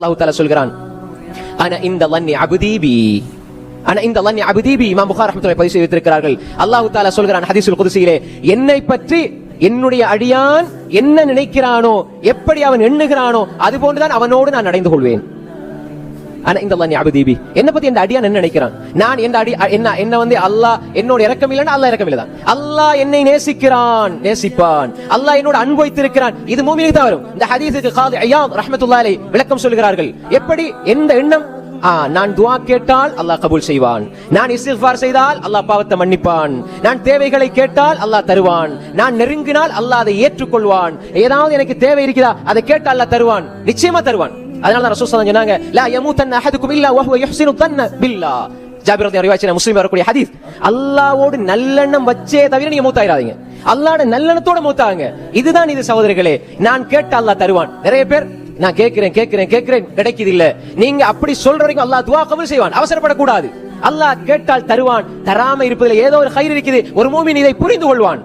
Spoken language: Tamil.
அல்லாஹ் தாலா சொல்கிறான் ஆனா இந்த லன்னி அபுதீபி. ஆனா இந்த லன்னி அபுதீபி. இமாம் புகார் ரஹ்மத்துல்லாஹி பதிவு செய்திருக்கிறார்கள். வைத்திருக்கிறார்கள் அல்லாஹ் தாலா சொல்கிறான் ஹதீஸுல் குதுசியிலே என்னை பற்றி என்னுடைய அடியான் என்ன நினைக்கிறானோ எப்படி அவன் எண்ணுகிறானோ அது போன்றுதான் அவனோடு நான் நடந்து கொள்வேன். ஆனா இந்த அல்லாஹ் தீபி என்ன பத்தி இந்த அடியான் என்ன நினைக்கிறான்? நான் எந்த அடி என்ன என்ன வந்து அல்லாஹ் என்னோட இறக்கம் இல்லைன்னா அல்லாஹ் இறக்கம் இல்லதான். அல்லாஹ் என்னை நேசிக்கிறான் நேசிப்பான். அல்லாஹ் என்னோட அன்பு வைத்திருக்கிறான். இது மூமினுக்கு தான் வரும். இந்த ஹதீஸுக்கு காது ஐயா ரஹ்மத்துல்லாஹி விளக்கம் சொல்கிறார்கள். எப்படி? எந்த எண்ணம்? நான் துவா கேட்டால் அல்லாஹ் கபூல் செய்வான். நான் இஸ்திஃபார் செய்தால் அல்லாஹ் பாவத்தை மன்னிப்பான். நான் தேவைகளை கேட்டால் அல்லாஹ் தருவான். நான் நெருங்கினால் அல்லாஹ் அதை ஏற்றுக்கொள்வான். ஏதாவது எனக்கு தேவை இருக்குதா அதை கேட்டால் அல்லாஹ் தருவான். நிச்சயமா தருவான். அதனால தான் ரசூல் சொன்னாங்க லா யமூதன்ன அஹதுக்கும் இல்லா வஹுவ யுஹ்சினு தன்ன பில்லா. ஜாபிர் ரலியல்லாஹு ரிவாயத் முஸ்லிம் வரக்கூடிய ஹதீஸ். அல்லாஹ்வோடு நல்லெண்ணம் வச்சே தவிர நீங்க மூத்தாயிராதீங்க. அல்லாஹ்வோட நல்லெண்ணத்தோட மூத்தாங்க இதுதான் இது சகோதரர்களே நான் கேட்ட அல்லாஹ் தருவான். நிறைய பேர் நான் கேட்கிறேன் கேட்கிறேன் கேட்கிறேன் கிடைக்குது இல்ல நீங்க அப்படி சொல்ற வரைக்கும் அல்லாஹ் துவா கபூல் செய்வான். அவசரப்படக்கூடாது. அல்லாஹ் கேட்டால் தருவான். தராம இருப்பதில் ஏதோ ஒரு கயிறு இருக்குது. ஒரு மூமின் இதை புரிந்து கொள்வான்.